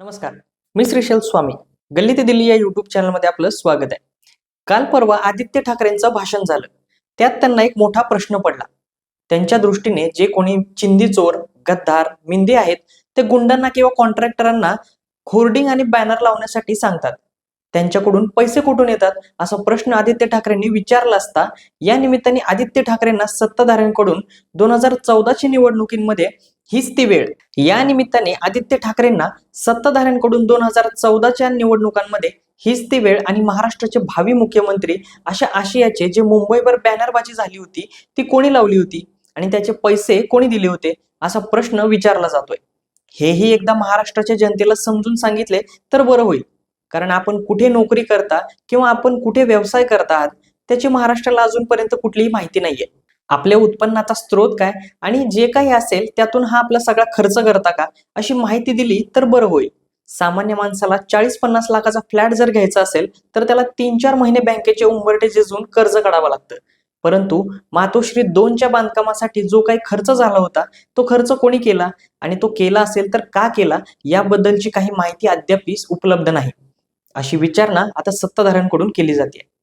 नमस्कार. मी श्रीशैल स्वामी. गल्ली ते दिल्ली या युट्यूब चॅनलमध्ये आपलं स्वागत आहे. काल परवा आदित्य ठाकरेंचं भाषण झालं. त्यात त्यांना एक मोठा प्रश्न पडला. त्यांच्या दृष्टीने जे कोणी चिंदी चोर गद्दार मिंदे आहेत ते गुंडांना किंवा कॉन्ट्रॅक्टरांना होर्डिंग आणि बॅनर लावण्यासाठी सांगतात. त्यांच्याकडून पैसे कुठून येतात? असा प्रश्न आदित्य ठाकरेंनी विचारला असता या निमित्ताने आदित्य ठाकरेंना सत्ताधाऱ्यांकडून दोन हजार चौदाच्या निवडणुकीमध्ये हीच ती वेळ. या निमित्ताने आदित्य ठाकरेंना सत्ताधाऱ्यांकडून दोन हजार चौदाच्या निवडणुकांमध्ये हीच ती वेळ आणि महाराष्ट्राचे भावी मुख्यमंत्री अशा आशियाचे जे मुंबईवर बॅनरबाजी झाली होती ती कोणी लावली होती? आणि त्याचे पैसे कोणी दिले होते? असा प्रश्न विचारला जातोय. हेही एकदा महाराष्ट्राच्या जनतेला समजून सांगितले तर बरं होईल. कारण आपण कुठे नोकरी करता किंवा आपण कुठे व्यवसाय करता आहात त्याची महाराष्ट्राला अजूनपर्यंत कुठलीही माहिती नाहीये. आपल्या उत्पन्नाचा स्रोत काय आणि जे काही असेल त्यातून हा आपला सगळा खर्च करता का? अशी माहिती दिली तर बरं होईल. सामान्य माणसाला चाळीस पन्नास लाखाचा फ्लॅट जर घ्यायचा असेल तर त्याला तीन चार महिने बँकेचे उंबरटे झेजून कर्ज काढावं लागतं. परंतु मातोश्री दोनच्या बांधकामासाठी जो काही खर्च झाला होता तो खर्च कोणी केला? आणि तो केला असेल तर का केला? याबद्दलची काही माहिती अद्याप उपलब्ध नाही. अशी विचारणा आता सत्ताधाऱ्यांकडून केली जाते.